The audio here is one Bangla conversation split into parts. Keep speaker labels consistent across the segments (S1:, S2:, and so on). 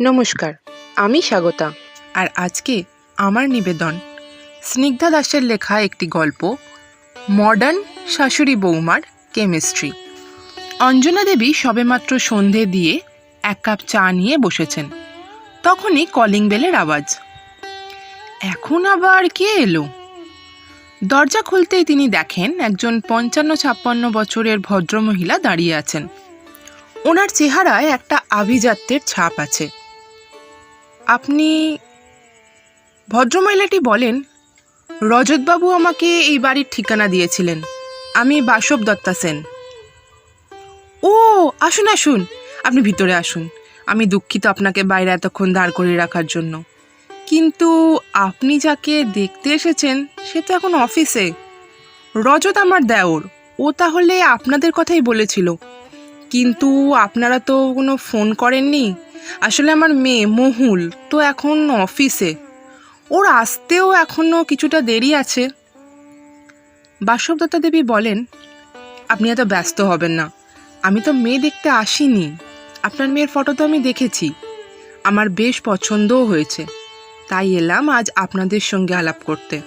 S1: নমস্কার, আমি স্বাগতা।
S2: আর আজকে আমার নিবেদন, স্নিগ্ধা দাসের লেখা একটি গল্প, মডার্ন শাশুড়ি বৌমার কেমিস্ট্রি। অঞ্জনা দেবী সবেমাত্র সন্ধে দিয়ে এক কাপ চা নিয়ে বসেছেন। তখনই কলিং বেলের আওয়াজ। এখন আবার কে এলো? দরজা খুলতেই তিনি দেখেন একজন পঞ্চান্ন ছাপ্পান্ন বছরের ভদ্রমহিলা দাঁড়িয়ে আছেন। ওনার চেহারায় একটা আভিজাত্যের ছাপ আছে। আপনি ভদ্রমহিলাটি বলেন, রজতবাবু আমাকে এই বাড়ির ঠিকানা দিয়েছিলেন। আমি বাসব দত্তা সেন। ও, আসুন আসুন। আপনি ভিতরে আসুন। আমি দুঃখিত আপনাকে বাইরে এতক্ষণ দাঁড় করিয়ে রাখার জন্য। কিন্তু আপনি যাকে দেখতে এসেছেন, সে তো এখন অফিসে। রজত আমার দেওর। ও তাহলে আপনাদের কথাই বলেছিল। কিন্তু আপনারা তো কোনো ফোন করেননি? আসলে আমার মেয়ে মহুল, তো এখন অফিসে। ওর আসতেও এখনও কিছুটা দেরি আছে। বাসবদত্তা দেবী বলেন, আপনি এত ব্যস্ত হবেন না। আমি তো মেয়ে দেখতে আসিনি। আপনার মেয়ের ফটো তো আমি দেখেছি। আমার বেশ পছন্দও হয়েছে। তাই এলাম আজ আপনাদের সঙ্গে আলাপ করতে।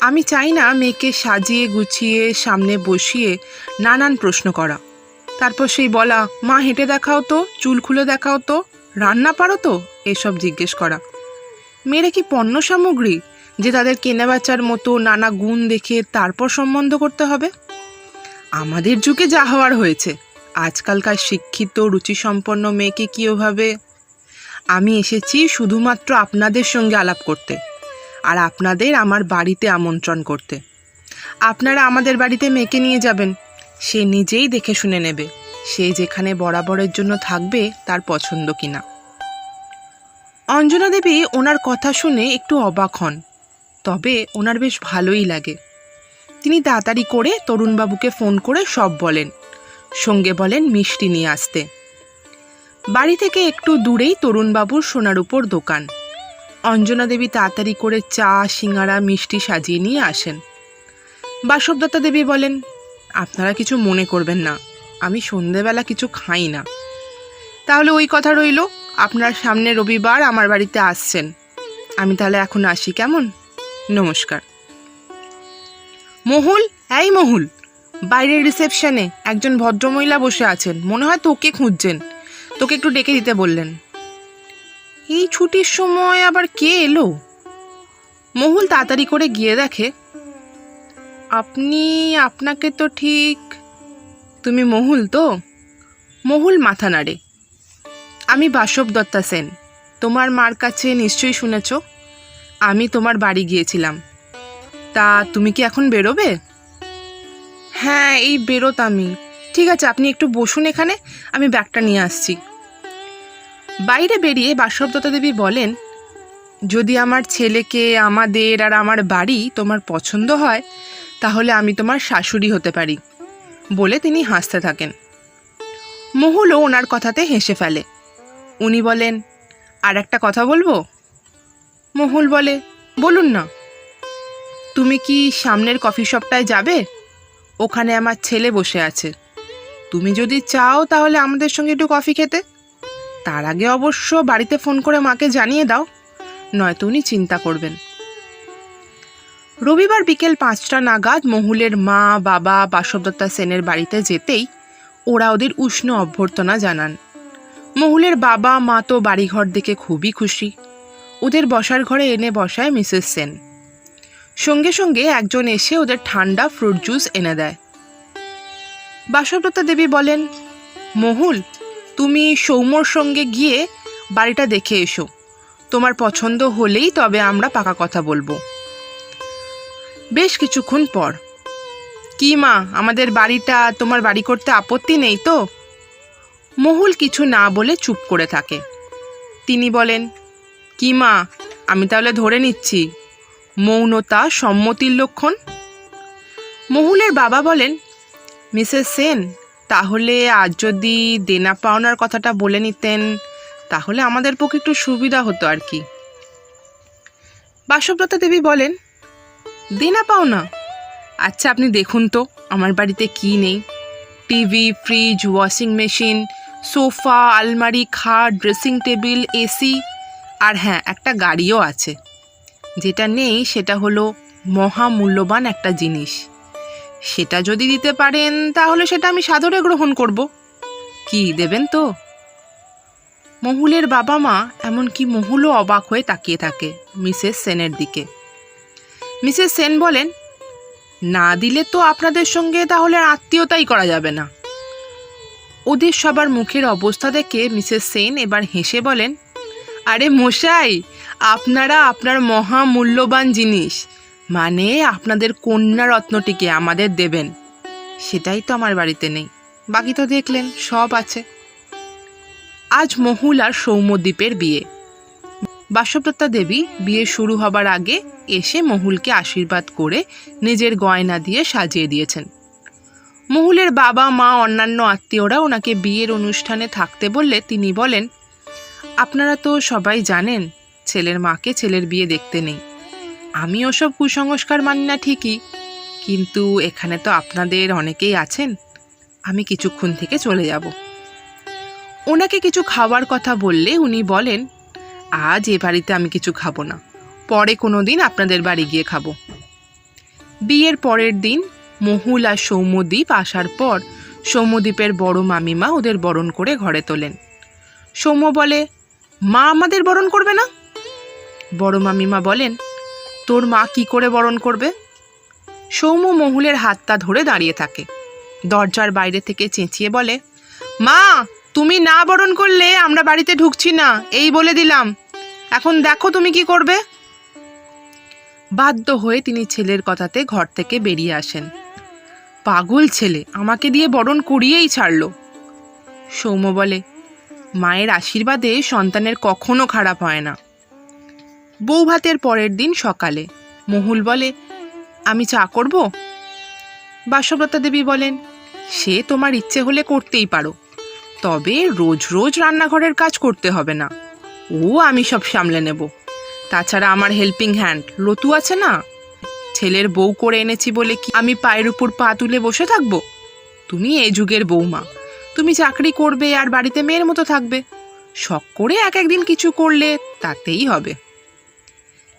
S2: আমি চাই না মেয়েকে সাজিয়ে গুছিয়ে সামনে বসিয়ে নানান প্রশ্ন করা। তারপর সেই বলা, মা, হেঁটে দেখাও তো, চুল খুলে দেখাও তো, রান্না পারো তো? এসব জিজ্ঞেস করা। মেয়েরা কি পণ্য সামগ্রী, যে তাদের কেনাবেচার মতো নানা গুণ দেখে তারপর সম্বন্ধ করতে হবে? আমাদের যুগে যা হওয়ার হয়েছে, আজকালকার শিক্ষিত, রুচিসম্পন্ন মেয়েকে কি ওভাবে? আমি এসেছি শুধুমাত্র আপনাদের সঙ্গে আলাপ করতে, আর আপনাদের আমার বাড়িতে আমন্ত্রণ করতে। আপনারা আমাদের বাড়িতে মেয়েকে নিয়ে যাবেন সে নিজেই দেখে শুনে নেবে সে যেখানে বরাবরের জন্য থাকবে তার পছন্দ কিনা। অঞ্জনা দেবী ওনার কথা শুনে একটু অবাক হন, তবে ওনার বেশ ভালোই লাগে। তিনি তাড়াতাড়ি করে তরুণবাবুকে ফোন করে সব বলেন, সঙ্গে বলেন মিষ্টি নিয়ে আসতে। বাড়ি থেকে একটু দূরেই তরুণবাবুর সোনার উপর দোকান। অঞ্জনা দেবী তাড়াতাড়ি করে চা, সিঙ্গারা, মিষ্টি সাজিয়ে নিয়ে আসেন। বাসবদত্তা দেবী বলেন আপনারা কিছু মনে করবেন না। আমি সন্ধেবেলা কিছু খাই না। তাহলে ওই কথা রইল। আপনার সামনে রবিবার আমার বাড়িতে আসছেন। আমি তাহলে এখন আসি, কেমন? নমস্কার। মহুল, এই মহুল। বাইরের রিসেপশনে একজন ভদ্রমহিলা বসে আছেন। মনে হয় তোকে খুঁজছেন। তোকে একটু ডেকে দিতে বললেন। এই ছুটির সময় আবার কে এলো? মহুল তাড়াতাড়ি করে গিয়ে দেখে আপনি, আপনাকে তো ঠিক, তুমি মহুল তো? মহুল মাথা নাড়ে। আমি বাসব দত্তা সেন। তোমার মার কাছে নিশ্চয়ই শুনেছ? আমি তোমার বাড়ি গিয়েছিলাম। তা তুমি কি এখন বেরোবে? হ্যাঁ এই বেরোত আমি। ঠিক আছে, আপনি একটু বসুন এখানে, আমি ব্যাগটা নিয়ে আসছি। বাইরে বেরিয়ে বাসবদত্তা দেবী বলেন, যদি আমার ছেলেকে, আমাদের আর আমার বাড়ি তোমার পছন্দ হয় তাহলে আমি তোমার শাশুড়ি হতে পারি, বলে তিনি হাসতে থাকেন। মহুলও ওনার কথাতে হেসে ফেলে। উনি বলেন, আর একটা কথা বলব? মহুল বলে, বলুন না। তুমি কি সামনের কফি শপটায় যাবে? ওখানে আমার ছেলে বসে আছে। তুমি যদি চাও তাহলে আমাদের সঙ্গে একটু কফি খেতে। তার আগে অবশ্য বাড়িতে ফোন করে মাকে জানিয়ে দাও, নয়তো উনি চিন্তা করবেন। রবিবার বিকেল পাঁচটা নাগাদ মহুলের মা, বাবা, বাসবদত্তা সেনের বাড়িতে যেতেই ওরা ওদের উষ্ণ অভ্যর্থনা জানান। মহুলের বাবা, মা তো বাড়িঘর দেখে খুবই খুশি। ওদের বসার ঘরে এনে বসায় মিসেস সেন। সঙ্গে সঙ্গে একজন এসে ওদের ঠান্ডা ফ্রুট জুস এনে দেয়। বাসবদত্তা দেবী বলেন, মহুল, তুমি সৌম্যর সঙ্গে গিয়ে বাড়িটা দেখে এসো। তোমার পছন্দ হলেই তবে আমরা পাকা কথা বলব। বেশ কিছুক্ষণ পর। কি মা, আমাদের বাড়িটা, তোমার বাড়ি করতে আপত্তি নেই তো? মহুল কিছু না বলে চুপ করে থাকে। তিনি বলেন, কি মা, আমি তাহলে ধরে নিচ্ছি। মৌনতা, সম্মতির লক্ষণ? মহুলের বাবা বলেন, মিসেস সেন, তাহলে আজ যদি দেনা পাওনার কথাটা বলে নিতেন, তাহলে আমাদের পক্ষে একটু সুবিধা হতো আর কি। বাসব্রতা দেবী বলেন দেনা পাওনা আচ্ছা আপনি দেখুন তো, আমার বাড়িতে কি নেই। TV, fridge, washing machine, sofa, আলমারি, খাট, ড্রেসিং টেবিল, এসি, আর হ্যাঁ একটা গাড়িও আছে। যেটা নেই, সেটা হলো মহামূল্যবান একটা জিনিস। সেটা যদি দিতে পারেন, তাহলে সেটা আমি সাদরে গ্রহণ করব। কি দেবেন তো? মহুলের বাবা মা এমনকি মহুলও অবাক হয়ে তাকিয়ে থাকে, মিসেস সেনের দিকে। মিসেস সেন বলেন, না দিলে তো আপনাদের সঙ্গে তাহলে আত্মীয়তাই করা যাবে না। ওদের সবার মুখের অবস্থা দেখে মিসেস সেন এবার হেসে বলেন, আরে মশাই, আপনারা আপনার মহামূল্যবান জিনিস মানে আপনাদের কন্যা রত্নটিকে আমাদের দেবেন। সেটাই তো আমার বাড়িতে নেই। বাকি তো দেখলেন, সব আছে। আজ মহুল আর সৌম্যদ্বীপের বিয়ে। বাসব্রতা দেবী বিয়ে শুরু হবার আগে এসে মহুলকে আশীর্বাদ করে নিজের গয়না দিয়ে সাজিয়ে দিয়েছেন। মহুলের বাবা, মা, অন্যান্য আত্মীয়রা ওনাকে বিয়ের অনুষ্ঠানে থাকতে বললে তিনি বলেন, আপনারা তো সবাই জানেন, ছেলের মাকে ছেলের বিয়ে দেখতে নেই। আমি ওসব কুসংস্কার মানি না ঠিকই, কিন্তু এখানে তো আপনাদের অনেকেই আছেন। আমি কিছুক্ষণ থেকে চলে যাব। ওনাকে কিছু খাওয়ার কথা বললে উনি বলেন, আজ এ বাড়িতে আমি কিছু খাব না। পরে কোনো দিন আপনাদের বাড়ি গিয়ে খাব। বিয়ের পরের দিন মহুল আর সৌম্যদ্বীপ আসার পর সৌম্যদ্বীপের বড় মামিমা ওদের বরণ করে ঘরে তোলেন। সৌম্য বলে, মা আমাদের বরণ করবে না? বড় মামিমা বলেন, তোর মা কি করে বরণ করবে? সৌম্য মহুলের হাতটা ধরে দাঁড়িয়ে থাকে। দরজার বাইরে থেকে চেঁচিয়ে বলে, মা, তুমি না বরণ করলে আমরা বাড়িতে ঢুকছি না, এই বলে দিলাম। এখন দেখো তুমি কি করবে? বাধ্য হয়ে তিনি ছেলের কথাতে ঘর থেকে বেরিয়ে আসেন। পাগল ছেলে, আমাকে দিয়ে বরণ করিয়েই ছাড়ল। সৌম্য বলে, মায়ের আশীর্বাদে সন্তানের কখনো খারাপ হয় না। বউ ভাতের পরের দিন সকালে, মহুল বলে, আমি চা করব? বাসব্রতা দেবী বলেন, সে তোমার ইচ্ছে হলে করতেই পারো, তবে রোজ রোজ রান্নাঘরের কাজ করতে হবে না। ও আমি সব সামলে নেব। তাছাড়া আমার হেল্পিং হ্যান্ড লতু আছে না? ছেলের বউ করে এনেছি বলে কি আমি পায়ের উপর পা তুলে বসে থাকব? তুমি এ যুগের বৌমা তুমি চাকরি করবে আর বাড়িতে মেয়ের মতো থাকবে। শখ করে এক একদিন কিছু করলে তাতেই হবে।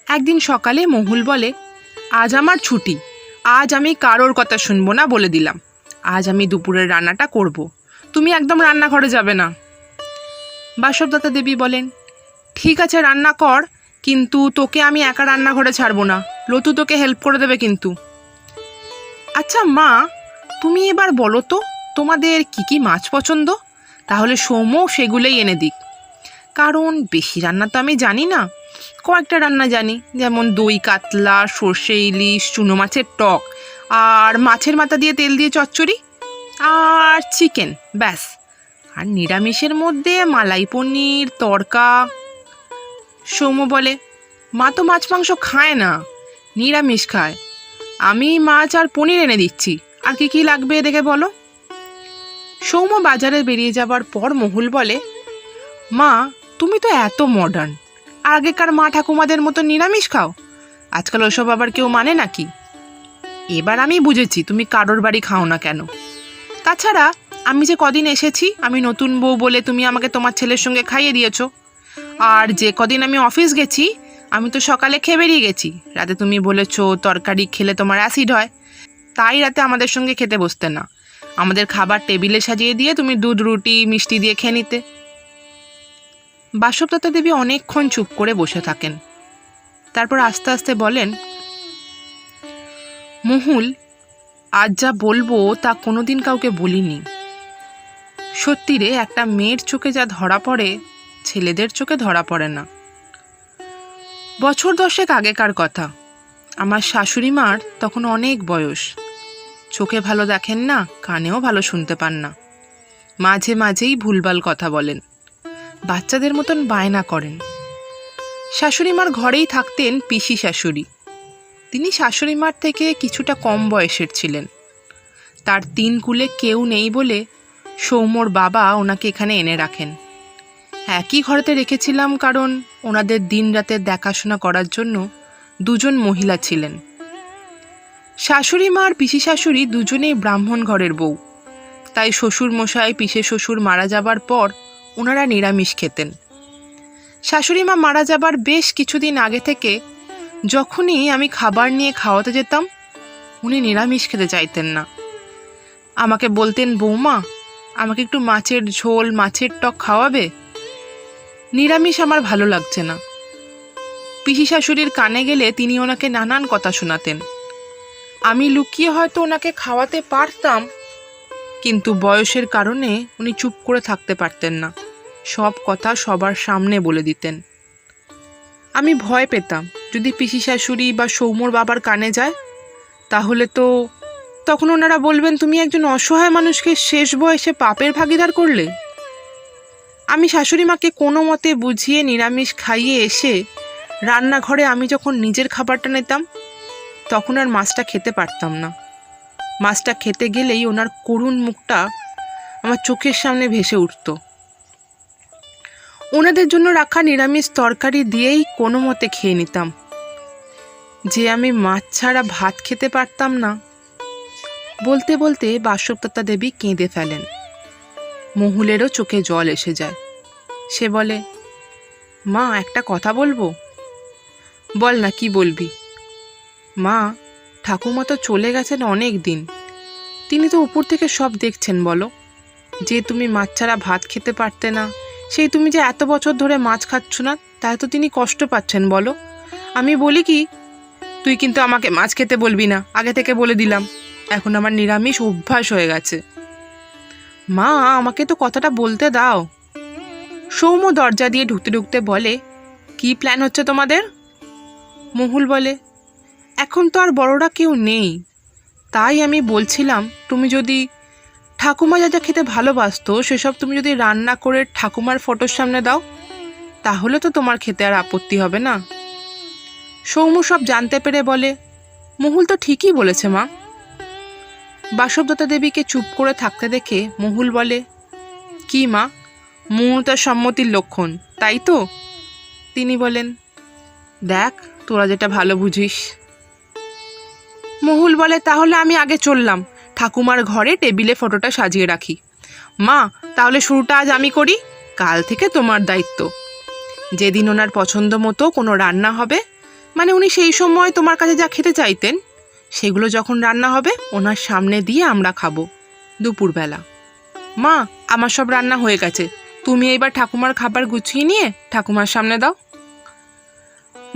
S2: একদিন সকালে মহুল বলে, আজ আমার ছুটি, আজ আমি কারোর কথা শুনব না বলে দিলাম। আজ আমি দুপুরের রান্নাটা করব। তুমি একদম রান্নাঘরে যাবে না। বাসবদাতা দেবী বলেন, ঠিক আছে, রান্না কর কিন্তু তোকে আমি একা রান্নাঘরে ছাড়বো না। লতু তোকে হেল্প করে দেবে কিন্তু। আচ্ছা মা, তুমি এবার বলো তো, তোমাদের কি কি মাছ পছন্দ? তাহলে সৌম্য সেগুলোই এনে দিক। কারণ বেশি রান্না তো আমি জানি না। কয়েকটা রান্না জানি, যেমন দই, কাতলা, সর্ষে, ইলিশ, চুনো মাছের টক, আর মাছের মাথা দিয়ে তেল দিয়ে চচ্চড়ি, আর চিকেন ব্যাস। আর নিরামিষের মধ্যে মালাই পনির তড়কা সৌম্য বলে, মা তো মাছ মাংস খায় না, নিরামিষ খায়। আমি মাছ আর পনির এনে দিচ্ছি। আর কি কি লাগবে দেখে বলো? সৌম্য বাজারে বেরিয়ে যাবার পর মহুল বলে, মা, তুমি তো এত মডার্ন আগেকার মা ঠাকুমাদের মতো নিরামিষ খাও। আজকাল ওসব আবার কেউ মানে নাকি? এবার আমি বুঝেছি, তুমি কারোর বাড়ি খাও না কেন। তাছাড়া, আমি যে কদিন এসেছি, আমি নতুন বউ বলে তুমি আমাকে তোমার ছেলের সঙ্গে খাইয়ে দিয়েছ। আর যে কদিন আমি অফিস গেছি, আমি তো সকালে খেয়ে বেরিয়ে গেছি। রাতে তুমি বলেছ তরকারি খেলে তোমার অ্যাসিড হয়। তাই রাতে আমাদের সঙ্গে খেতে বসতে না। আমাদের খাবার টেবিলে সাজিয়ে দিয়ে তুমি দুধ, রুটি, মিষ্টি দিয়ে খেয়ে নিতে। বাসবদত্তা দেবী অনেকক্ষণ চুপ করে বসে থাকেন। তারপর আস্তে আস্তে বলেন, মহুল, আজ যা বলব তা কোনোদিন কাউকে বলিনি। সত্যি রে, একটা মেয়ের চোখে যা ধরা পড়ে ছেলেদের চোখে ধরা পড়ে না। বছর দশেক আগেকার কথা। আমার শাশুড়ি মার তখন অনেক বয়স। চোখে ভালো দেখেন না, কানেও ভালো শুনতে পান না। মাঝে মাঝেই ভুলভাল কথা বলেন। বাচ্চাদের মতন বায়না করেন। শাশুড়ি মার ঘরেই থাকতেন পিসি শাশুড়ি। তিনি শাশুড়ি মার থেকে কিছুটা কম বয়সের ছিলেন। তার তিন কুলে কেউ নেই বলে সৌম্যর বাবা ওনাকে এখানে এনে রাখেন। একই ঘরেতে রেখেছিলাম কারণ ওনাদের দিন রাতের দেখাশোনা করার জন্য দুজন মহিলা ছিলেন। শাশুড়ি মা আর পিসি শাশুড়ি দুজনেই ব্রাহ্মণ ঘরের বউ। তাই শ্বশুর মশাই পিসে শ্বশুর মারা যাবার পর ওনারা নিরামিষ খেতেন। শাশুড়ি মা মারা যাবার বেশ কিছুদিন আগে থেকে যখনই আমি খাবার নিয়ে খাওয়াতে যেতাম, উনি নিরামিষ খেতে চাইতেন না। আমাকে বলতেন, বৌমা, আমাকে একটু মাছের ঝোল, মাছের টক খাওয়াবে? নিরামিষ আমার ভালো লাগছে না। পিসি শাশুড়ির কানে গেলে তিনি ওনাকে নানান কথা শোনাতেন। আমি লুকিয়ে হয়তো ওনাকে খাওয়াতে পারতাম, কিন্তু বয়সের কারণে উনি চুপ করে থাকতে পারতেন না। সব কথা সবার সামনে বলে দিতেন। আমি ভয় পেতাম, যদি পিসি শাশুড়ি বা সৌমর বাবার কানে যায়, তাহলে তো তখন ওনারা বলবেন, তুমি একজন অসহায় মানুষকে শেষ বয়সে পাপের ভাগিদার করলে? আমি শাশুড়ি মাকে কোনো মতে বুঝিয়ে নিরামিষ খাইয়ে এসে রান্নাঘরে আমি যখন নিজের খাবারটা নিতাম, তখন আর মাছটা খেতে পারতাম না। মাছটা খেতে গেলেই ওনার করুণ মুখটা আমার চোখের সামনে ভেসে উঠত। ওনাদের জন্য রাখা নিরামিষ তরকারি দিয়েই কোনো মতে খেয়ে নিতাম। যে আমি মাছ ছাড়া ভাত খেতে পারতাম না, বলতে বলতে বাসবদত্তা দেবী কেঁদে ফেলেন। মহুলেরও চোখে জল এসে যায়। সে বলে, মা, একটা কথা বলব? বল না, কি বলবি? মা, ঠাকুমা তো চলে গেছেন অনেক দিন। তিনি তো উপর থেকে সব দেখছেন, বলো। যে তুমি মাছ ছাড়া ভাত খেতে পারতে না, সেই তুমি যে এত বছর ধরে মাছ খাচ্ছ না, তাই তো তিনি কষ্ট পাচ্ছেন, বলো। আমি বলি কি, তুই কিন্তু আমাকে মাছ খেতে বলবি না, আগে থেকে বলে দিলাম। এখন আমার নিরামিষ অভ্যাস হয়ে গেছে। মা, আমাকে তো কথাটা বলতে দাও। সৌম্য দরজা দিয়ে ঢুকতে ঢুকতে বলে, কি প্ল্যান হচ্ছে তোমাদের? মহুল বলে, এখন তো আর বড়রা কেউ নেই। তাই আমি বলছিলাম, তুমি যদি ঠাকুমা যা যা খেতে ভালোবাসতো, সেসব তুমি যদি রান্না করে ঠাকুমার ফটোর সামনে দাও, তাহলে তো তোমার খেতে আর আপত্তি হবে না। সৌম্য সব জানতে পেরে বলে, মহুল তো ঠিকই বলেছে মা। বাসবদত্তা দেবীকে চুপ করে থাকতে দেখে মহুল বলে, কি মা? মৌনতার সম্মতির লক্ষণ, তাই তো? তিনি বলেন, দেখ, তোরা যেটা ভালো বুঝিস। মহুল বলে, তাহলে আমি আগে চললাম। ঠাকুমার ঘরে টেবিলে ফটোটা সাজিয়ে রাখি। মা, তাহলে শুরুটা আজ আমি করি। কাল থেকে তোমার দায়িত্ব। যেদিন ওনার পছন্দ মতো কোনো রান্না হবে মানে উনি সেই সময় তোমার কাছে যা খেতে চাইতেন সেগুলো যখন রান্না হবে, ওনার সামনে দিয়ে আমরা খাব দুপুরবেলা। মা, আমার সব রান্না হয়ে গেছে। তুমি এইবার ঠাকুমার খাবার গুছিয়ে নিয়ে ঠাকুমার সামনে দাও।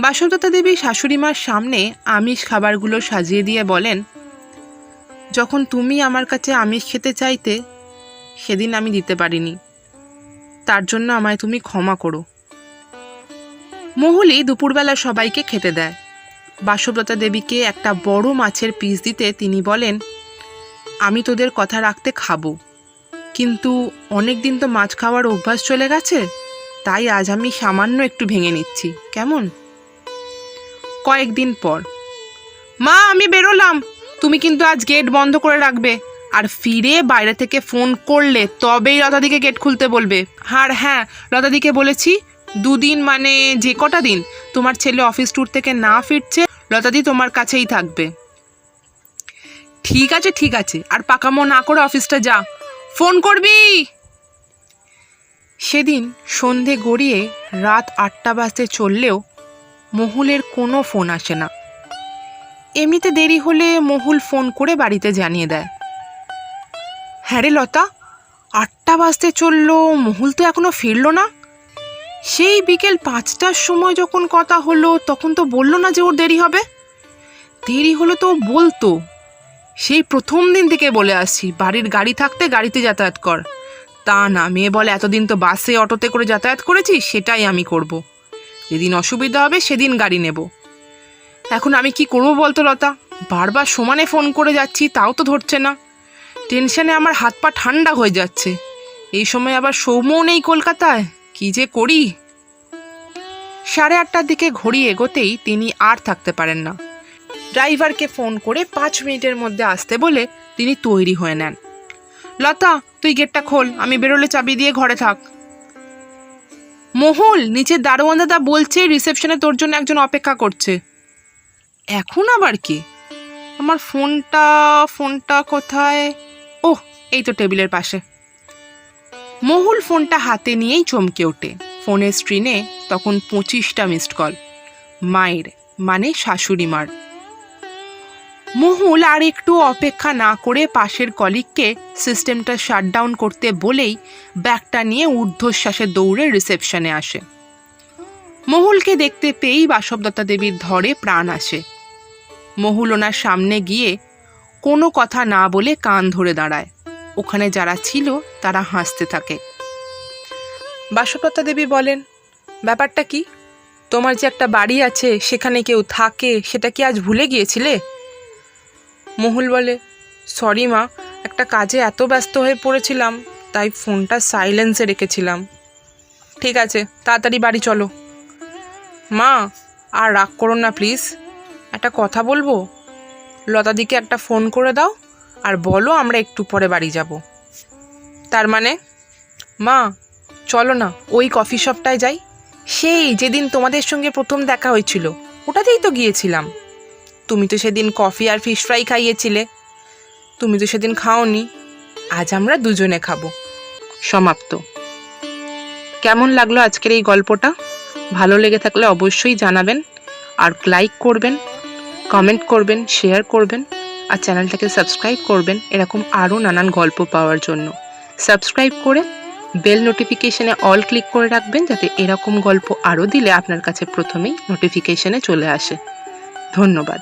S2: বাসন্ততা দেবী শাশুড়ি মার সামনে আমিষ খাবারগুলো সাজিয়ে দিয়ে বলেন, যখন তুমি আমার কাছে আমিষ খেতে চাইতে, সেদিন আমি দিতে পারিনি। তার জন্য আমায় তুমি ক্ষমা করো। মহুলি দুপুরবেলা সবাইকে খেতে দেয়। বাসব্রতা দেবীকে একটা বড় মাছের পিস দিতে তিনি বলেন, আমি তোদের কথা রাখতে খাব। কিন্তু অনেক দিন তো মাছ খাওয়ার অভ্যাস চলে গেছে, তাই আজ আমি সামান্য একটু ভেঙে নিচ্ছি। কেমন? কয়েকদিন পর, মা, আমি বেরোলাম। তুমি কিন্তু আজ গেট বন্ধ করে রাখবে। আর ফিরে বাইরে থেকে ফোন করলে তবেই লতাদিকে গেট খুলতে বলবে। আর হ্যাঁ লতাদিকে বলেছি, দুদিন মানে যে কটা দিন? তোমার ছেলে অফিস ট্যুর থেকে না ফিরছে, লতাদি তোমার কাছেই থাকবে। ঠিক আছে ঠিক আছে, আর পাকামো না করে অফিসটা যা। ফোন করবি? সেদিন সন্ধে গড়িয়ে রাত আটটা বাজতে চললেও মহুলের কোনো ফোন আসে না। এমনিতে দেরি হলে মহুল ফোন করে বাড়িতে জানিয়ে দেয়। হ্যাঁ রে লতা, আটটা বাজতে চলল, মহুল তো এখনও ফিরলো না। সেই বিকেল পাঁচটার সময় যখন কথা হলো, তখন তো বলল না যে ওর দেরি হবে। দেরি হলো তো বলতো। সেই প্রথম দিন থেকে বলে আসছি, বাড়ির গাড়ি থাকতে গাড়িতে যাতায়াত কর। তা না, মেয়ে বলে, এতদিন তো বাসে, অটোতে করে যাতায়াত করেছি, সেটাই আমি করব। যেদিন অসুবিধা হবে, সেদিন গাড়ি নেব। এখন আমি কি করব বলতো লতা? বারবার সমানে ফোন করে যাচ্ছি, তাও তো ধরছে না। টেনশনে আমার হাত পা ঠান্ডা হয়ে যাচ্ছে। এই সময় আবার সৌম্যও নেই কলকাতায়। কি যে করি? সাড়ে আটটার দিকে ঘড়ি এগোতেই তিনি আর থাকতে পারেন না। ড্রাইভারকে ফোন করে পাঁচ মিনিটের মধ্যে আসতে বলে তিনি তৈরি হয়ে নেন। লতা, তুই গেটটা খোল, আমি বেরোলে চাবি দিয়ে ঘরে থাক। মোহল, নিচে দারোয়ান দাদা বলছে রিসেপশনে তোর জন্য একজন অপেক্ষা করছে। এখন আবার কি? আমার ফোনটা ফোনটা কোথায়? ওহ, এই তো টেবিলের পাশে। মহুল ফোনটা হাতে নিয়েই চমকে ওঠে। ফোনের স্ক্রিনে তখন পঁচিশটা মিসড কল মায়ের মানে শাশুড়ি মার। মহুল আর একটু অপেক্ষা না করে পাশের কলিগকে সিস্টেমটা শাটডাউন করতে বলেই ব্যাগটা নিয়ে ঊর্ধ্বশ্বাসে দৌড়ে রিসেপশনে আসে। মহুলকে দেখতে পেয়েই বাসবদত্তা দেবীর ধরে প্রাণ আসে। মহুল ওনার সামনে গিয়ে কোনো কথা না বলে কান ধরে দাঁড়ায়। ওখানে যারা ছিল, তারা হাসতে থাকে। বাসবদত্তা দেবী বলেন, ব্যাপারটা কি? তোমার যে একটা বাড়ি আছে, সেখানে কেউ থাকে, সেটা কি আজ ভুলে গিয়েছিলে? মহুল বলে, সরি মা, একটা কাজে এত ব্যস্ত হয়ে পড়েছিলাম, তাই ফোনটা সাইলেন্সে রেখেছিলাম। ঠিক আছে, তাড়াতাড়ি বাড়ি চলো। মা, আর রাগ করো না প্লিজ, একটা কথা বলব? লতাদিকে একটা ফোন করে দাও। আর বলো আমরা একটু পরে বাড়ি যাব। তার মানে? মা, চলো না, ওই কফি শপটায় যাই। সেই যেদিন তোমাদের সঙ্গে প্রথম দেখা হয়েছিল, ওটাতেই তো গিয়েছিলাম। তুমি তো সেদিন কফি আর ফিশ ফ্রাই খাইয়েছিলে। তুমি তো সেদিন খাওনি। আজ আমরা দুজনে খাব। সমাপ্ত। কেমন লাগল আজকের এই গল্পটা? ভালো লেগে থাকলে অবশ্যই জানাবেন। আর লাইক করবেন কমেন্ট করবেন শেয়ার করবেন। আর চ্যানেলটাকে সাবস্ক্রাইব করবেন এরকম আরও নানান গল্প পাওয়ার জন্য। সাবস্ক্রাইব করে বেল নোটিফিকেশানে অল ক্লিক করে রাখবেন যাতে এরকম গল্প আরও দিলে আপনার কাছে প্রথমেই নোটিফিকেশানে চলে আসে। ধন্যবাদ।